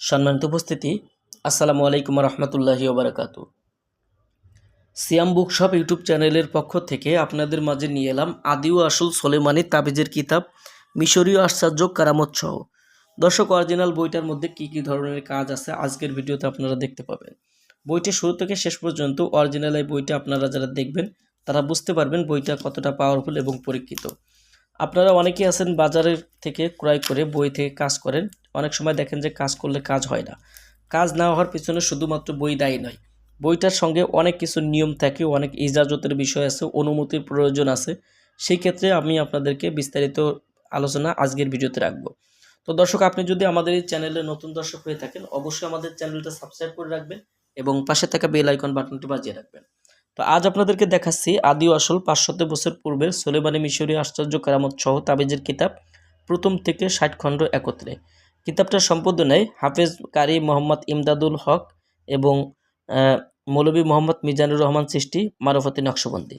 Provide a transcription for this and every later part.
সম্মানিত উপস্থিতি, আসসালামু আলাইকুম রহমতুল্লাহি ওবরাকাতু সিয়াম বুকশপ ইউটিউব চ্যানেলের পক্ষ থেকে আপনাদের মাঝে নিয়ে এলাম আদি ও আসল সোলেমানি তাবিজের কিতাব মিশরীয় আশ্চর্য কারামত সহ দর্শক, অরিজিনাল বইটার মধ্যে কী কী ধরনের কাজ আছে আজকের ভিডিওতে আপনারা দেখতে পাবেন। বইটি শুরু থেকে শেষ পর্যন্ত অরিজিনাল এই বইটা আপনারা যারা দেখবেন, তারা বুঝতে পারবেন বইটা কতটা পাওয়ারফুল এবং পরীক্ষিত। আপনারা অনেকেই আছেন বাজারের থেকে ক্রয় করে বই থেকে কাজ করেন। অনেক সময় দেখেন যে কাজ করলে কাজ হয় না। কাজ না হওয়ার পিছনে শুধুমাত্র বই দায়ী নয়। বইটার সঙ্গে অনেক কিছু নিয়ম থাকে, অনেক ইজাজতের বিষয় আছে, অনুমতির প্রয়োজন আছে। সেই ক্ষেত্রে আমি আপনাদেরকে বিস্তারিত আলোচনা আজকের ভিডিওতে রাখব। তো দর্শক, আপনি যদি আমাদের এই চ্যানেলে নতুন দর্শক হয়ে থাকেন, অবশ্যই আমাদের চ্যানেলটা সাবস্ক্রাইব করে রাখবেন এবং পাশে থাকা বেল আইকন বাটনটি বাজিয়ে রাখবেন। তো আজ আপনাদেরকে দেখাচ্ছি আদি আসল পাঁচশত বছর পূর্বের সোলেমানি মিশরি আশ্চর্য কারামত সহ তাবিজের কিতাব প্রথম থেকে ষাট খণ্ড একত্রে। কিতাবটার সম্পাদনায় হাফেজ কারি মোহাম্মদ ইমদাদুল হক এবং মৌলভী মোহাম্মদ মিজানুর রহমান সৃষ্টি মারফতি নকশবন্দি।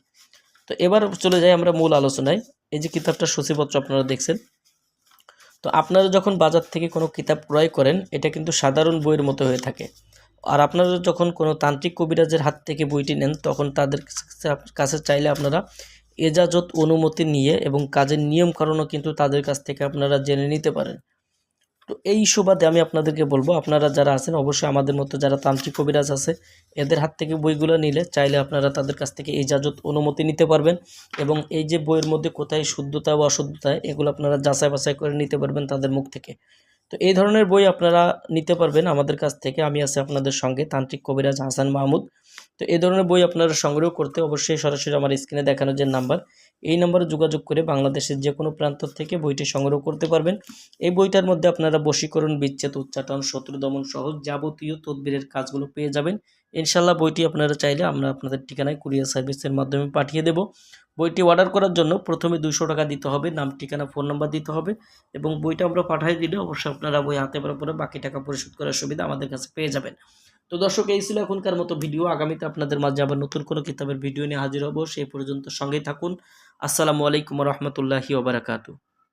তো এবার চলে যাই আমরা মূল আলোচনায়। এই যে কিতাবটার সূচিপত্র আপনারা দেখছেন। তো আপনারা যখন বাজার থেকে কোনো কিতাব ক্রয় করেন, এটা কিন্তু সাধারণ বইয়ের মতো হয়ে থাকে। আর আপনারা যখন কোনো তান্ত্রিক কবিরাজের হাত থেকে বইটি নেন, তখন তাদের কাছে চাইলে আপনারা এজাজত অনুমতি নিয়ে এবং কাজের নিয়ম নিয়মকানুনও কিন্তু তাদের কাছ থেকে আপনারা জেনে নিতে পারেন। তো এই সুবাদে আমি আপনাদেরকে বলব, আপনারা যারা আছেন, অবশ্যই আমাদের মতো যারা তান্ত্রিক কবিরাজ আছে, এদের হাত থেকে বইগুলো নিলে চাইলে আপনারা তাদের কাছ থেকে ইজাজত অনুমতি নিতে পারবেন এবং এই যে বইয়ের মধ্যে কোথায় শুদ্ধতা বা অশুদ্ধতা, এগুলো আপনারা যাচাই বাছাই করে নিতে পারবেন তাদের মুখ থেকে। তো এই ধরনের বই আপনারা নিতে পারবেন আমাদের কাছ থেকে। আমি আছি আপনাদের সঙ্গে তান্ত্রিক কবিরাজ হাসান মাহমুদ। তো এই ধরনের বই আপনারা সংগ্রহ করতে অবশ্যই সরাসরি আমার স্ক্রিনে দেখানো যে নাম্বার, এই নাম্বারে যোগাযোগ করে বাংলাদেশের যে কোনো প্রান্ত থেকে বইটি সংগ্রহ করতে পারবেন। এই বইটার মধ্যে আপনারা বশীকরণ, বিচ্ছেদ, উচ্চাটন, শত্রু দমন সহ যাবতীয় তদবিরের কাজগুলো পেয়ে যাবেন। ইনশাল্লাহ বইটি আপনারা চাইলে আমরা আপনাদের ঠিকানায় কুরিয়ার সার্ভিসের মাধ্যমে পাঠিয়ে দেব। বইটি অর্ডার করার জন্য প্রথমে দুশো টাকা দিতে হবে, নাম, ঠিকানা ফোন নাম্বার দিতে হবে এবং বইটা আমরা পাঠিয়ে দিলে অবশ্যই আপনারা বই হাতে পাওয়ার পরে বাকি টাকা পরিশোধ করার সুবিধা আমাদের কাছে পেয়ে যাবেন। তো দর্শক, এই ছিল এখনকার মতো ভিডিও আগামীতে আপনাদের মাঝে আবার নতুন কোনো কিতাবের ভিডিও নিয়ে হাজির হব। সেই পর্যন্ত সঙ্গেই থাকুন। আসসালামু আলাইকুম রহমতুল্লাহি ওবরাকাতু